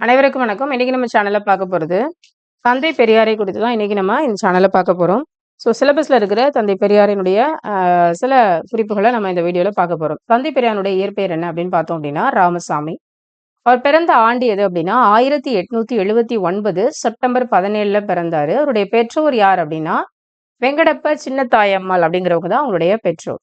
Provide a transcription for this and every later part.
அனைவருக்கும் வணக்கம். இன்னைக்கு நம்ம சேனல்ல பார்க்க போறது, தந்தை பெரியாரை குறித்து தான் இன்னைக்கு நம்ம இந்த சேனல்ல பார்க்க போறோம். ஸோ சிலபஸ்ல இருக்கிற தந்தை பெரியாரினுடைய சில குறிப்புகளை நம்ம இந்த வீடியோவில் பார்க்க போறோம். தந்தை பெரியாருடைய இயற்பெயர் என்ன அப்படின்னு பார்த்தோம் அப்படின்னா, ராமசாமி. அவர் பிறந்த ஆண்டு எது அப்படின்னா, 1879 செப்டம்பர் பதினேழில் பிறந்தார் அவருடைய பெற்றோர் யார் அப்படின்னா, வெங்கடப்ப சின்னத்தாயம்மாள் அப்படிங்கிறவங்க தான் அவங்களுடைய பெற்றோர்.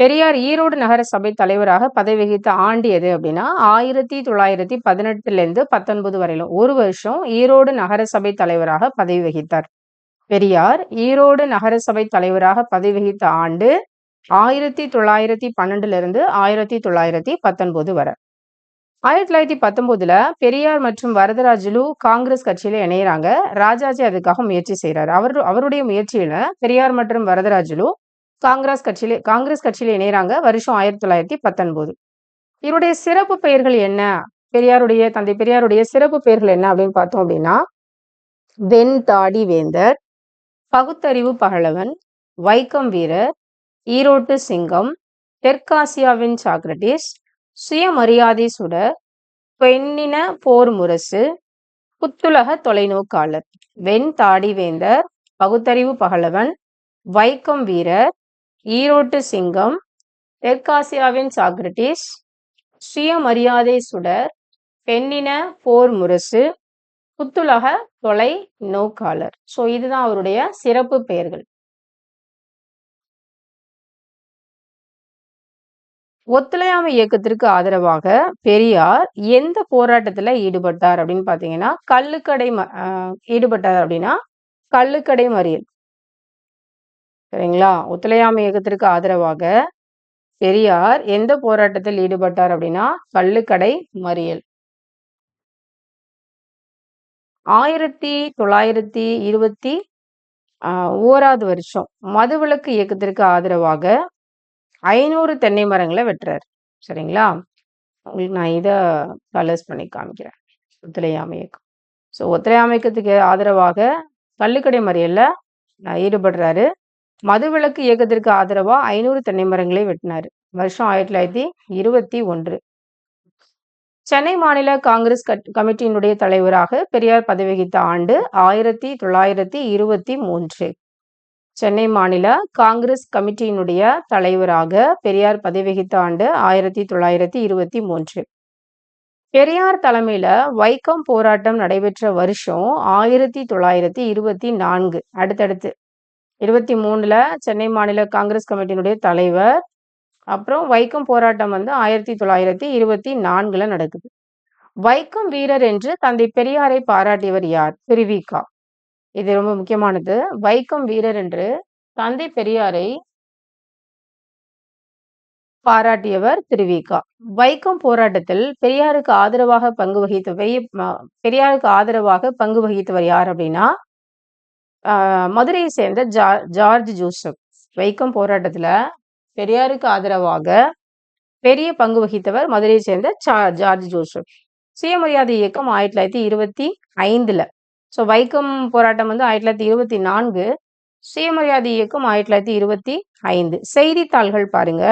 பெரியார் ஈரோடு நகர சபை தலைவராக பதவி வகித்த ஆண்டு எது அப்படின்னா, 1918லேருந்து 19 வரையிலும் ஒரு வருஷம் ஈரோடு நகர சபை தலைவராக பதவி வகித்தார். பெரியார் ஈரோடு நகர சபை தலைவராக பதவி வகித்த ஆண்டு 1912லிருந்து 1919 வரை. 1919ல பெரியார் மற்றும் வரதராஜுலு காங்கிரஸ் கட்சியில இணையறாங்க. ராஜாஜி அதுக்காக முயற்சி செய்றாரு. அவர் அவருடைய முயற்சியில பெரியார் மற்றும் வரதராஜுலு காங்கிரஸ் கட்சியில காங்கிரஸ் கட்சியில இணையறாங்க. வருஷம் 1919. இவருடைய சிறப்பு பெயர்கள் என்ன? பெரியாருடைய தந்தை பெரியாருடைய சிறப்பு பெயர்கள் என்ன அப்படின்னு பார்த்தோம் அப்படின்னா, வெண்தாடி வேந்தர், பகுத்தறிவு பகலவன், வைக்கம் வீரர், ஈரோட்டு சிங்கம், தெற்காசியாவின் சாக்ரட்டிஸ் சுயமரியாதை சுடர், பெண்ணின போர் முரசு, புத்துலக தொலைநோக்காளர். வெண்தாடி வேந்தர், பகுத்தறிவு பகலவன், வைக்கம் வீரர், ஈரோட்டு சிங்கம், தெற்காசியாவின் சாக்ரட்டிஸ் சுயமரியாதை சுடர், பெண்ணின போர் முரசு, புத்துலக தொலை நோக்காளர். ஸோ இதுதான் அவருடைய சிறப்பு பெயர்கள். ஒத்துழையாமை இயக்கத்திற்கு ஆதரவாக பெரியார் எந்த போராட்டத்தில் ஈடுபட்டார் அப்படின்னு பார்த்தீங்கன்னா, கல்லுக்கடை ம ஈடுபட்டார் அப்படின்னா, கல்லுக்கடை மறியல். சரிங்களா? ஒத்துழையாமை இயக்கத்திற்கு ஆதரவாக பெரியார் எந்த போராட்டத்தில் ஈடுபட்டார் அப்படின்னா, கள்ளுக்கடை மறியல். ஆயிரத்தி தொள்ளாயிரத்தி இருபத்தி ஓராவது வருஷம் மதுவிலக்கு இயக்கத்திற்கு ஆதரவாக ஐநூறு தென்னை மரங்களை வெட்டுறாரு. சரிங்களா? உங்களுக்கு நான் இதை கலர்ஸ் பண்ணி காமிக்கிறேன். ஒத்துழையாமை இயக்கம். ஸோ ஒத்துழையாமை இயக்கத்துக்கு ஆதரவாக கள்ளுக்கடை மறியலில் ஈடுபடுறாரு. மதுவிலக்கு இயக்கத்திற்கு ஆதரவா ஐநூறு தென்னை மரங்களை வெட்டினார். வருஷம் ஆயிரத்தி தொள்ளாயிரத்தி இருபத்தி ஒன்று. சென்னை மாநில காங்கிரஸ் கமிட்டியினுடைய தலைவராக பெரியார் பதவி வகித்த ஆண்டு ஆயிரத்தி தொள்ளாயிரத்தி இருபத்தி மூன்று. சென்னை மாநில காங்கிரஸ் கமிட்டியினுடைய தலைவராக பெரியார் பதவி வகித்த ஆண்டு ஆயிரத்தி தொள்ளாயிரத்தி இருபத்தி மூன்று. பெரியார் தலைமையில வைக்கம் போராட்டம் நடைபெற்ற வருஷம் ஆயிரத்தி தொள்ளாயிரத்தி இருபத்தி நான்கு. அடுத்தடுத்து 23ல சென்னை மாநில காங்கிரஸ் கமிட்டியினுடைய தலைவர். அப்புறம் வைக்கம் போராட்டம் வந்து 1924ல நடக்குது. வைக்கம் வீரர் என்று தந்தை பெரியாரை பாராட்டியவர் யார்? திருவிகா இது ரொம்ப முக்கியமானது. வைக்கம் வீரர் என்று தந்தை பெரியாரை பாராட்டியவர் திருவிகா வைக்கம் போராட்டத்தில் பெரியாருக்கு ஆதரவாக பங்கு வகித்த பெரியாருக்கு ஆதரவாக பங்கு வகித்தவர் யார் அப்படின்னா, மதுரையை சேர்ந்த ஜா ஜார்ஜ் ஜோசப் வைக்கம் போராட்டத்தில் பெரியாருக்கு ஆதரவாக பெரிய பங்கு வகித்தவர் மதுரையை சேர்ந்த சா ஜார்ஜ் ஜோசப். சுயமரியாதை இயக்கம் ஆயிரத்தி தொள்ளாயிரத்தி இருபத்தி ஐந்தில். ஸோ வைக்கம் போராட்டம் வந்து ஆயிரத்தி தொள்ளாயிரத்தி இருபத்தி நான்கு சுயமரியாதை இயக்கம் ஆயிரத்தி தொள்ளாயிரத்தி இருபத்தி ஐந்து. செய்தித்தாள்கள் பாருங்க.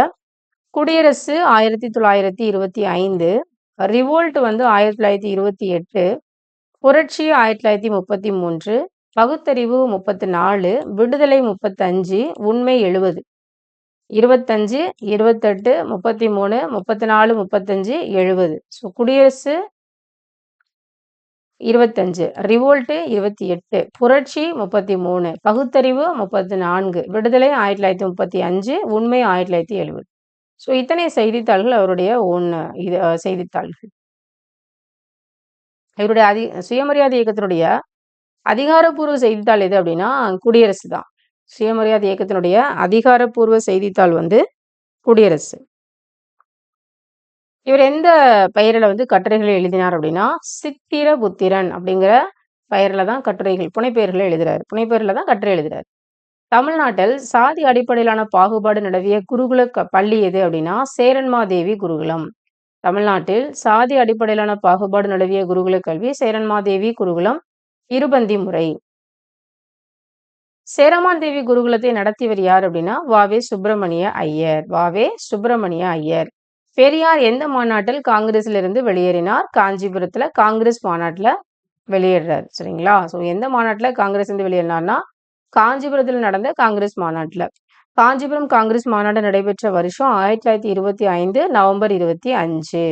குடியரசு ஆயிரத்தி தொள்ளாயிரத்தி இருபத்தி ஐந்து ரிவோல்ட் வந்து ஆயிரத்தி தொள்ளாயிரத்தி இருபத்தி எட்டு புரட்சி ஆயிரத்தி தொள்ளாயிரத்தி முப்பத்தி மூன்று பகுத்தறிவு முப்பத்தி நாலு விடுதலை முப்பத்தஞ்சு உண்மை எழுபது இருபத்தஞ்சு இருபத்தெட்டு முப்பத்தி மூணு முப்பத்தி நாலு முப்பத்தஞ்சு எழுபது ஸோ குடியரசு இருபத்தஞ்சு ரிவோல்ட்டு இருபத்தி எட்டு புரட்சி முப்பத்தி மூணு பகுத்தறிவு முப்பத்தி நான்கு விடுதலை ஆயிரத்தி தொள்ளாயிரத்தி முப்பத்தி அஞ்சு உண்மை ஆயிரத்தி தொள்ளாயிரத்தி எழுபது ஸோ இத்தனை செய்தித்தாள்கள் அவருடைய ஒன்று இது செய்தித்தாள்கள். இவருடைய அதி சுயமரியாதை இயக்கத்தினுடைய அதிகாரப்பூர்வ செய்தித்தாள் எது அப்படின்னா, குடியரசு தான். சுயமரியாதை இயக்கத்தினுடைய அதிகாரப்பூர்வ செய்தித்தாள் வந்து குடியரசு. இவர் எந்த பெயரில் வந்து கட்டுரைகளை எழுதினார் அப்படின்னா, சித்திர புத்திரன் அப்படிங்கிற பெயரில் தான் கட்டுரைகள், புனைப்பெயர்களை எழுதுறாரு. புனைப்பெயரில் தான் கட்டுரை எழுதுறாரு. தமிழ்நாட்டில் சாதி அடிப்படையிலான பாகுபாடு நிலவிய குருகுல க பள்ளி எது அப்படின்னா, சேரன்மாதேவி குருகுலம். தமிழ்நாட்டில் சாதி அடிப்படையிலான பாகுபாடு நிலவிய குருகுல கல்வி சேரன்மாதேவி குருகுலம். இருபந்தி முறை. சேரமான்தேவி குருகுலத்தை நடத்தியவர் யார் அப்படின்னா, வாவே சுப்பிரமணிய ஐயர். வாவே சுப்பிரமணிய ஐயர். பெரியார் எந்த மாநாட்டில் காங்கிரஸ்ல இருந்து வெளியேறினார் காஞ்சிபுரத்துல காங்கிரஸ் மாநாட்டுல வெளியேறாரு சரிங்களா ஸோ எந்த மாநாட்டுல காங்கிரஸ் இருந்து வெளியேறினார்னா காஞ்சிபுரத்தில் நடந்த காங்கிரஸ் மாநாட்டுல காஞ்சிபுரம் காங்கிரஸ் மாநாடு நடைபெற்ற வருஷம் ஆயிரத்தி தொள்ளாயிரத்தி இருபத்தி ஐந்து நவம்பர் இருபத்தி அஞ்சு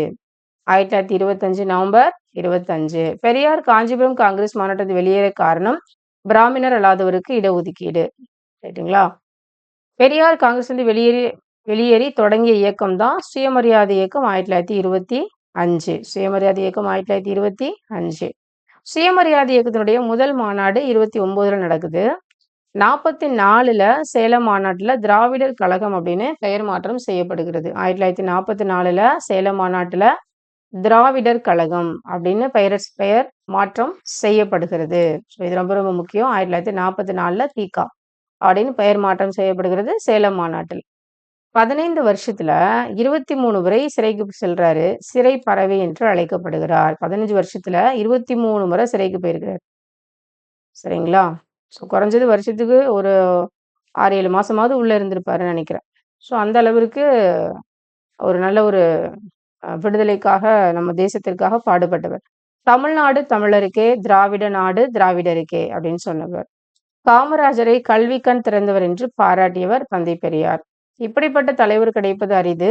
ஆயிரத்தி தொள்ளாயிரத்தி இருபத்தஞ்சு நவம்பர் இருபத்தஞ்சு. பெரியார் காஞ்சிபுரம் காங்கிரஸ் மாநாட்டத்தில் வெளியேற காரணம் பிராமணர் அல்லாதவருக்கு இடஒதுக்கீடு. ரைட்டுங்களா பெரியார் காங்கிரஸ் வந்து வெளியேறி வெளியேறி தொடங்கிய இயக்கம் தான் சுயமரியாதை இயக்கம் ஆயிரத்தி தொள்ளாயிரத்தி இருபத்தி அஞ்சு. சுயமரியாதை இயக்கம் ஆயிரத்தி தொள்ளாயிரத்தி இருபத்தி அஞ்சு. சுயமரியாதை இயக்கத்தினுடைய முதல் மாநாடு இருபத்தி ஒன்பதுல நடக்குது. நாற்பத்தி நாலுல சேலம் மாநாட்டுல திராவிடர் கழகம் அப்படின்னு பெயர் மாற்றம் செய்யப்படுகிறது. ஆயிரத்தி தொள்ளாயிரத்தி நாற்பத்தி நாலுல சேலம் மாநாட்டுல திராவிடர் கழகம் அப்படின்னு பெயர் பெயர் மாற்றம் செய்யப்படுகிறது. ஸோ இது ரொம்ப ரொம்ப முக்கியம். ஆயிரத்தி தொள்ளாயிரத்தி நாற்பத்தி நாலுல தீகா அப்படின்னு பெயர் மாற்றம் செய்யப்படுகிறது சேலம் மாநாட்டில். பதினைந்து வருஷத்துல இருபத்தி மூணு முறை சிறைக்கு செல்றாரு. சிறை பறவை என்று அழைக்கப்படுகிறார். பதினஞ்சு வருஷத்துல இருபத்தி மூணு முறை சிறைக்கு போயிருக்கிறார். சரிங்களா? ஸோ குறைஞ்சது வருஷத்துக்கு ஒரு ஆறு ஏழு மாசமாவது உள்ள இருந்திருப்பாருன்னு நினைக்கிறேன். ஸோ அந்த அளவிற்கு ஒரு நல்ல ஒரு விடுதலைக்காக நம்ம தேசத்திற்காக பாடுபட்டவர். தமிழ்நாடு தமிழருக்கே திராவிட நாடு திராவிடருக்கே அப்படின்னு சொன்னவர். காமராஜரை கல்வி கண் திறந்தவர் என்று பாராட்டியவர் தந்தை பெரியார். இப்படிப்பட்ட தலைவர் கிடைப்பது அரிது.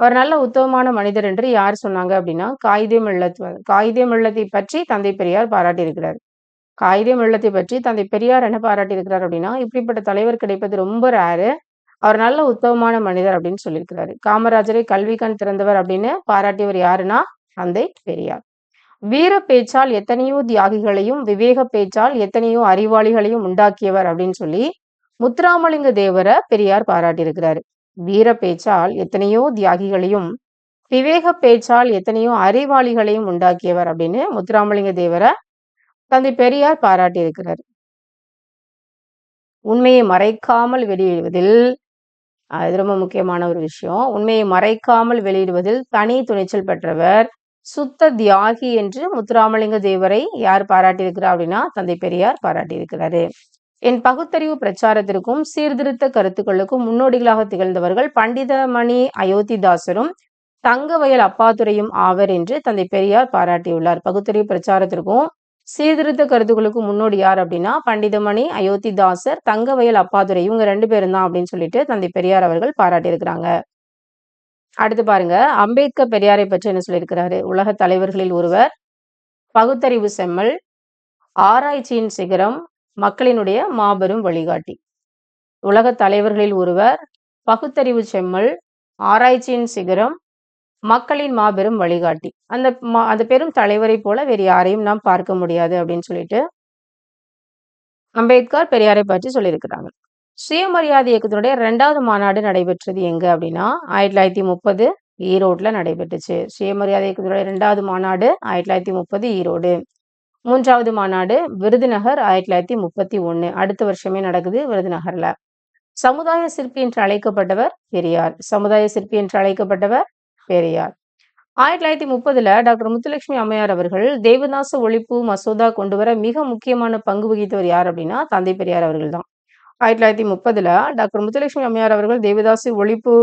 அவர் நல்ல உத்தமமான மனிதர் என்று யார் சொன்னாங்க அப்படின்னா காயிதே மில்லத் காயிதே மில்லத்தை பற்றி தந்தை பெரியார் பாராட்டியிருக்கிறார். காயிதே மில்லத்தை பற்றி தந்தை பெரியார் என்ன பாராட்டியிருக்கிறார் அப்படின்னா இப்படிப்பட்ட தலைவர் கிடைப்பது ரொம்ப ரேரு அவர் நல்ல உத்தமமான மனிதர் அப்படின்னு சொல்லியிருக்கிறாரு. காமராஜரை கல்வி கண் திறந்தவர் அப்படின்னு பாராட்டியவர் யாருன்னா தந்தை பெரியார். வீர பேச்சால் எத்தனையோ தியாகிகளையும் விவேக பேச்சால் எத்தனையோ அறிவாளிகளையும் உண்டாக்கியவர் அப்படின்னு சொல்லி முத்துராமலிங்க தேவரை பெரியார் பாராட்டியிருக்கிறாரு. வீர பேச்சால் எத்தனையோ தியாகிகளையும் விவேக பேச்சால் எத்தனையோ அறிவாளிகளையும் உண்டாக்கியவர் அப்படின்னு முத்துராமலிங்க தேவரை தந்தை பெரியார் பாராட்டியிருக்கிறார். உண்மையை மறைக்காமல் வெளியிடுவதில் அது ரொம்ப முக்கியமான ஒரு விஷயம். உண்மையை மறைக்காமல் வெளியிடுவதில் தனி துணிச்சல் பெற்றவர் சுத்த தியாகி என்று முத்துராமலிங்க தேவரை யார் பாராட்டியிருக்கிறார் அப்படின்னா தந்தை பெரியார் பாராட்டியிருக்கிறாரு. என் பகுத்தறிவு பிரச்சாரத்திற்கும் சீர்திருத்த கருத்துக்களுக்கும் முன்னோடிகளாக திகழ்ந்தவர்கள் பண்டிதமணி அயோத்திதாசரும் தங்கவயல் அப்பாத்துறையும் ஆவர் என்று தந்தை பெரியார் பாராட்டியுள்ளார். பகுத்தறிவு பிரச்சாரத்திற்கும் சீர்திருத்த கருத்துக்களுக்கு முன்னோடி யார் அப்படின்னா பண்டிதமணி அயோத்திதாசர் தங்கவயல் அப்பாதுரை இவங்க ரெண்டு பேரும் தான் அப்படின்னு சொல்லிட்டு தந்தை பெரியார் அவர்கள் பாராட்டியிருக்கிறாங்க. அடுத்து பாருங்க அம்பேத்கர் பெரியாரை பற்றி என்ன சொல்லியிருக்கிறாரு? உலக தலைவர்களில் ஒருவர் பகுத்தறிவு செம்மல் ஆராய்ச்சியின் சிகரம் மக்களினுடைய மாபெரும் வழிகாட்டி. உலக தலைவர்களில் ஒருவர் பகுத்தறிவு செம்மல் ஆராய்ச்சியின் சிகரம் மக்களின் மாபெரும் வழிகாட்டி. அந்த அந்த பெரும் தலைவரை போல வேறு யாரையும் நாம் பார்க்க முடியாது அப்படின்னு சொல்லிட்டு அம்பேத்கர் பெரியாரை பற்றி சொல்லியிருக்கிறாங்க. சுயமரியாதை இயக்கத்தினுடைய ரெண்டாவது மாநாடு நடைபெற்றது எங்க அப்படின்னா ஆயிரத்தி தொள்ளாயிரத்தி முப்பது ஈரோட்ல நடைபெற்றுச்சு. சுயமரியாதை இயக்கத்தினுடைய ரெண்டாவது மாநாடு ஆயிரத்தி தொள்ளாயிரத்தி முப்பது ஈரோடு. மூன்றாவது மாநாடு விருதுநகர் ஆயிரத்தி தொள்ளாயிரத்தி முப்பத்தி ஒன்னு. அடுத்த வருஷமே நடக்குது விருதுநகர்ல. சமுதாய சிற்பி என்று அழைக்கப்பட்டவர் பெரியார். சமுதாய சிற்பி என்று அழைக்கப்பட்டவர் பெரியார். ஆயிரத்தி தொள்ளாயிரத்தி முப்பதுல டாக்டர் முத்துலட்சுமி அம்மையார் அவர்கள் தேவதாச ஒழிப்பு மசோதா கொண்டு வர மிக முக்கியமான பங்கு வகித்தவர் யார் அப்படின்னா தந்தை பெரியார் அவர்கள் தான். ஆயிரத்தி தொள்ளாயிரத்தி முப்பதுல டாக்டர் முத்துலட்சுமி அம்மையார் அவர்கள் தேவதாசி ஒழிப்பு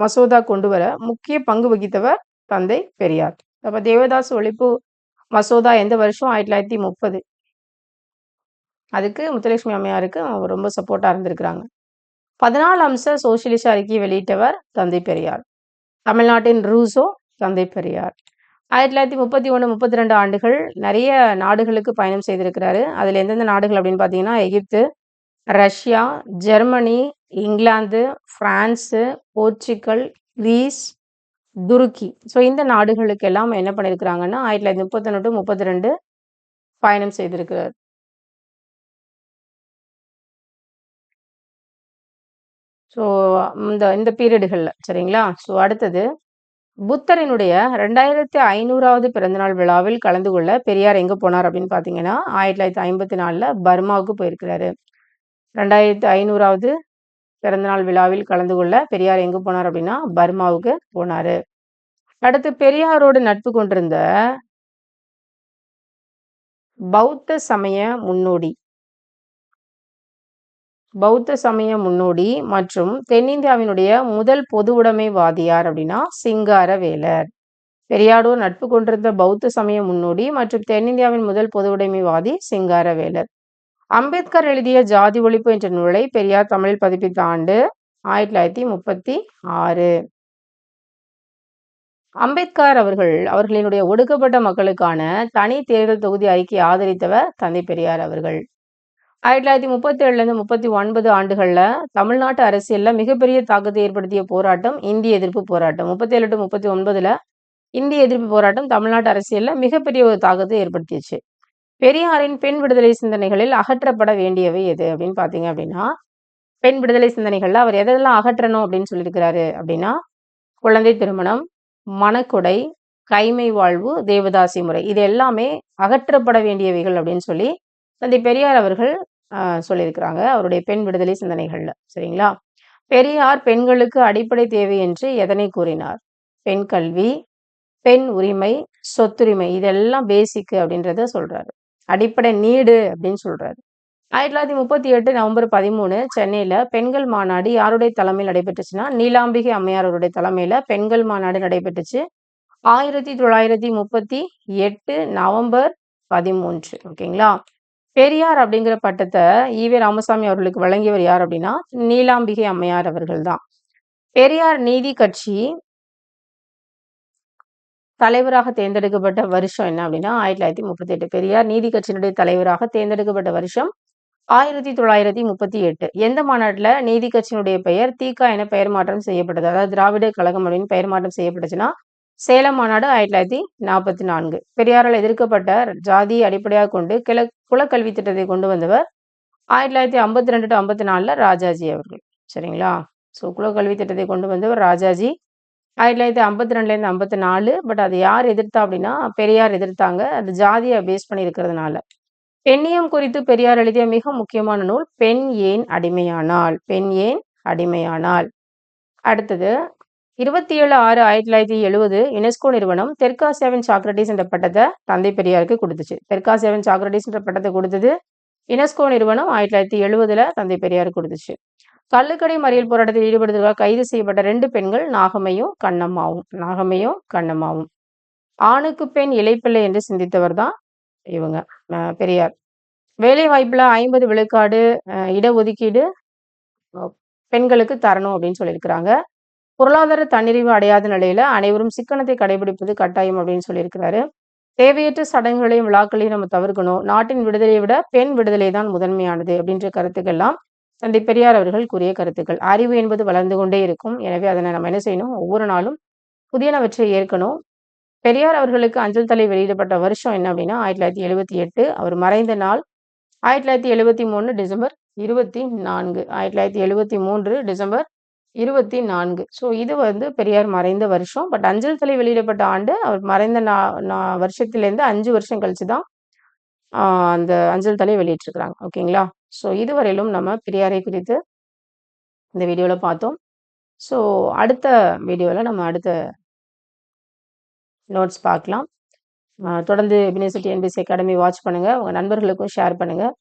மசோதா கொண்டு வர முக்கிய பங்கு வகித்தவர் தந்தை பெரியார். அப்ப தேவதாஸ் ஒழிப்பு மசோதா எந்த வருஷம்? ஆயிரத்தி தொள்ளாயிரத்தி முப்பது அதுக்கு முத்துலட்சுமி அம்மையாருக்கு ரொம்ப சப்போர்ட்டா இருந்திருக்கிறாங்க. பதினாலு அம்ச சோசியலிச அறிக்கையை வெளியிட்டவர் தந்தை பெரியார். தமிழ்நாட்டின் ரூசோ தந்தை பெரியார். ஆயிரத்தி தொள்ளாயிரத்தி முப்பத்தி ஒன்று முப்பத்தி ரெண்டு ஆண்டுகள் நிறைய நாடுகளுக்கு பயணம் செய்திருக்கிறாரு. அதில் எந்தெந்த நாடுகள் அப்படின்னு பார்த்தீங்கன்னா Egypt Russia Germany England France Portugal Greece துருக்கி. ஸோ இந்த நாடுகளுக்கு எல்லாம் என்ன பண்ணியிருக்கிறாங்கன்னா ஆயிரத்தி தொள்ளாயிரத்தி முப்பத்தொன்று டு முப்பத்தி ரெண்டு பயணம் செய்திருக்கிறார். ஸோ இந்த இந்த பீரியடுகளில் சரிங்களா? ஸோ அடுத்தது புத்தரினுடைய ரெண்டாயிரத்தி ஐநூறாவது பிறந்தநாள் விழாவில் கலந்து கொள்ள பெரியார் எங்கே போனார் அப்படின்னு பார்த்தீங்கன்னா ஆயிரத்தி தொள்ளாயிரத்தி ஐம்பத்தி நாலில் பர்மாவுக்கு போயிருக்கிறாரு. ரெண்டாயிரத்தி ஐநூறாவது பிறந்தநாள் விழாவில் கலந்து கொள்ள பெரியார் எங்கே போனார் அப்படின்னா பர்மாவுக்கு போனார். அடுத்து பெரியாரோடு நட்பு கொண்டிருந்த பௌத்த சமய முன்னோடி பௌத்த சமய முன்னோடி மற்றும் தென்னிந்தியாவினுடைய முதல் பொதுவுடைமைவாதி யார் அப்படின்னா சிங்காரவேலர். பெரியாரோ நட்பு கொண்டிருந்த பௌத்த சமய முன்னோடி மற்றும் தென்னிந்தியாவின் முதல் பொதுவுடைமைவாதி சிங்காரவேலர். அம்பேத்கர் எழுதிய ஜாதி ஒழிப்பு என்ற நூலை பெரியார் தமிழில் பதிப்பித்த ஆண்டு ஆயிரத்தி தொள்ளாயிரத்தி முப்பத்தி ஆறு. அம்பேத்கர் அவர்கள் அவர்களினுடைய ஒடுக்கப்பட்ட மக்களுக்கான தனி தேர்தல் தொகுதி அறிக்கையை ஆதரித்தவர் தந்தை பெரியார் அவர்கள். ஆயிரத்தி தொள்ளாயிரத்தி முப்பத்தி ஏழுலேருந்து முப்பத்தி ஒன்பது ஆண்டுகளில் தமிழ்நாட்டு அரசியலில் மிகப்பெரிய தாக்கத்தை ஏற்படுத்திய போராட்டம் இந்திய எதிர்ப்பு போராட்டம். முப்பத்தி ஏழு டு முப்பத்தி ஒன்பதுல இந்திய எதிர்ப்பு போராட்டம் தமிழ்நாட்டு அரசியலில் மிகப்பெரிய ஒரு தாக்கத்தை ஏற்படுத்தியச்சு பெரியாரின் பெண் விடுதலை சிந்தனைகளில் அகற்றப்பட வேண்டியவை எது அப்படின்னு பார்த்தீங்க அப்படின்னா பெண் விடுதலை சிந்தனைகளில் அவர் எதெல்லாம் அகற்றணும் அப்படின்னு சொல்லியிருக்கிறாரு அப்படின்னா குழந்தை திருமணம் மணக்கொடை கைமை வாழ்வு தேவதாசி முறை. இது எல்லாமே அகற்றப்பட வேண்டியவைகள் அப்படின்னு சொல்லி தந்தை பெரியார் அவர்கள் சொல்லியிருக்கிறாங்க. அவருடைய பெண் விடுதலை சிந்தனைகள்ல சரிங்களா? பெரியார் பெண்களுக்கு அடிப்படை தேவை என்று எதனை கூறினார்? பெண் கல்வி பெண் உரிமை சொத்துரிமை இதெல்லாம் பேசிக்கு அப்படின்றத சொல்றாரு. அடிப்படை நீடு அப்படின்னு சொல்றாரு. ஆயிரத்தி தொள்ளாயிரத்தி முப்பத்தி எட்டு நவம்பர் பதிமூணு சென்னையில பெண்கள் மாநாடு யாருடைய தலைமையில் நடைபெற்றுச்சுன்னா நீலாம்பிகை அம்மையார் அவருடைய தலைமையில பெண்கள் மாநாடு நடைபெற்றுச்சு. ஆயிரத்தி தொள்ளாயிரத்தி முப்பத்தி எட்டு நவம்பர் பதிமூன்று. ஓகேங்களா? பெரியார் அப்படிங்கிற பட்டத்தை ஈவே ராமசாமி அவர்களுக்கு வழங்கியவர் யார் அப்படின்னா நீலாம்பிகை அம்மையார் அவர்கள் தான் பெரியார் நீதி கட்சி தலைவராக தேர்ந்தெடுக்கப்பட்ட வருஷம் என்ன அப்படின்னா ஆயிரத்தி தொள்ளாயிரத்தி முப்பத்தி எட்டு. பெரியார் நீதி கட்சியினுடைய தலைவராக தேர்ந்தெடுக்கப்பட்ட வருஷம் ஆயிரத்தி தொள்ளாயிரத்தி முப்பத்தி எட்டு. எந்த மாநாட்டில்? நீதி கட்சியினுடைய பெயர் தீகா என பெயர் மாற்றம் செய்யப்பட்டது. அதாவது திராவிட கழகம் அப்படின்னு பெயர் மாற்றம் செய்யப்பட்டுச்சுன்னா சேலம் மாநாடு ஆயிரத்தி தொள்ளாயிரத்தி நாற்பத்தி நான்கு. பெரியாரால் எதிர்க்கப்பட்ட ஜாதியை அடிப்படையாக கொண்டு கிள குலக்கல்வி திட்டத்தை கொண்டு வந்தவர் ஆயிரத்தி தொள்ளாயிரத்தி ஐம்பத்தி ரெண்டு டு ஐம்பத்தி நாலில் ராஜாஜி அவர்கள். சரிங்களா? ஸோ குலக்கல்வி திட்டத்தை கொண்டு வந்தவர் ராஜாஜி. ஆயிரத்தி தொள்ளாயிரத்தி ஐம்பத்தி ரெண்டுலேருந்து ஐம்பத்தி நாலு பட் அது யார் எதிர்த்தா அப்படின்னா பெரியார் எதிர்த்தாங்க. அது ஜாதியை பேஸ் பண்ணி இருக்கிறதுனால பெண்ணியம் குறித்து பெரியார் எழுதிய மிக முக்கியமான நூல் பெண் ஏன் அடிமையானால்? பெண் ஏன் அடிமையானால்? அடுத்தது இருபத்தி ஏழு ஆறு ஆயிரத்தி தொள்ளாயிரத்தி எழுபது யுனெஸ்கோ நிறுவனம் தெற்காசியாவின் சாக்ரட்டிஸ் என்ற பட்டத்தை தந்தை பெரியாருக்கு கொடுத்துச்சு. தெற்காசியாவின் சாக்ரட்டிஸ் என்ற பட்டத்தை கொடுத்தது யுனெஸ்கோ நிறுவனம் ஆயிரத்தி தொள்ளாயிரத்தி எழுபதுல தந்தை பெரியாருக்கு கொடுத்துச்சு. கள்ளுக்கடை மறியல் போராட்டத்தில் ஈடுபடுவதற்காக கைது செய்யப்பட்ட ரெண்டு பெண்கள் நாகமையும் கண்ணம்மாவும். நாகமையும் கண்ணம்மாவும். ஆணுக்கு பெண் இலைப்பிள்ளை என்று சிந்தித்தவர் தான் இவங்க பெரியார். வேலை வாய்ப்புல ஐம்பது விழுக்காடு இடஒதுக்கீடு பெண்களுக்கு தரணும் அப்படின்னு சொல்லியிருக்கிறாங்க. பொருளாதார தன்னிறைவு அடையாத நிலையில அனைவரும் சிக்கனத்தை கடைபிடிப்பது கட்டாயம் அப்படின்னு சொல்லியிருக்கிறாரு. தேவையற்ற சடங்குகளையும் விழாக்களையும் நம்ம தவிர்க்கணும். நாட்டின் விடுதலையை விட பெண் விடுதலை தான் முதன்மையானது அப்படின்ற கருத்துக்கள்லாம் தந்தை பெரியார் அவர்கள் கூறிய கருத்துக்கள். அறிவு என்பது வளர்ந்து கொண்டே இருக்கும். எனவே அதனை நம்ம என்ன செய்யணும்? ஒவ்வொரு நாளும் புதியனவற்றை ஏற்கணும். பெரியார் அவர்களுக்கு அஞ்சல் தலை வெளியிடப்பட்ட வருஷம் என்ன அப்படின்னா ஆயிரத்தி தொள்ளாயிரத்தி எழுபத்தி எட்டு. அவர் மறைந்த நாள் ஆயிரத்தி தொள்ளாயிரத்தி எழுபத்தி மூணு டிசம்பர் இருபத்தி நான்கு. ஆயிரத்தி தொள்ளாயிரத்தி எழுபத்தி மூன்று டிசம்பர் இருபத்தி நான்கு ஸோ இது வந்து பெரியார் மறைந்த வருஷம். பட் அஞ்சல் தலை வெளியிடப்பட்ட ஆண்டு அவர் மறைந்த நா வருஷத்துலேருந்து அஞ்சு வருஷம் கழிச்சு தான் அந்த அஞ்சல் தலை வெளியிட்டிருக்கிறாங்க. ஓகேங்களா ஸோ இதுவரையிலும் நம்ம பெரியாரை குறித்து இந்த வீடியோவில் பார்த்தோம். ஸோ அடுத்த வீடியோவில் நம்ம அடுத்த நோட்ஸ் பார்க்கலாம். தொடர்ந்து பினிசிட்டி என்பிசி அகாடமி வாட்ச் பண்ணுங்கள் உங்கள் நண்பர்களுக்கும் ஷேர் பண்ணுங்கள்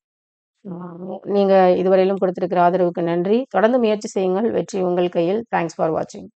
நீங்கள் இதுவரையிலும் கொடுத்துருக்கிற ஆதரவுக்கு நன்றி. தொடர்ந்து முயற்சி செய்யுங்கள். வெற்றி உங்கள் கையில். தேங்க்ஸ் ஃபார் வாட்சிங்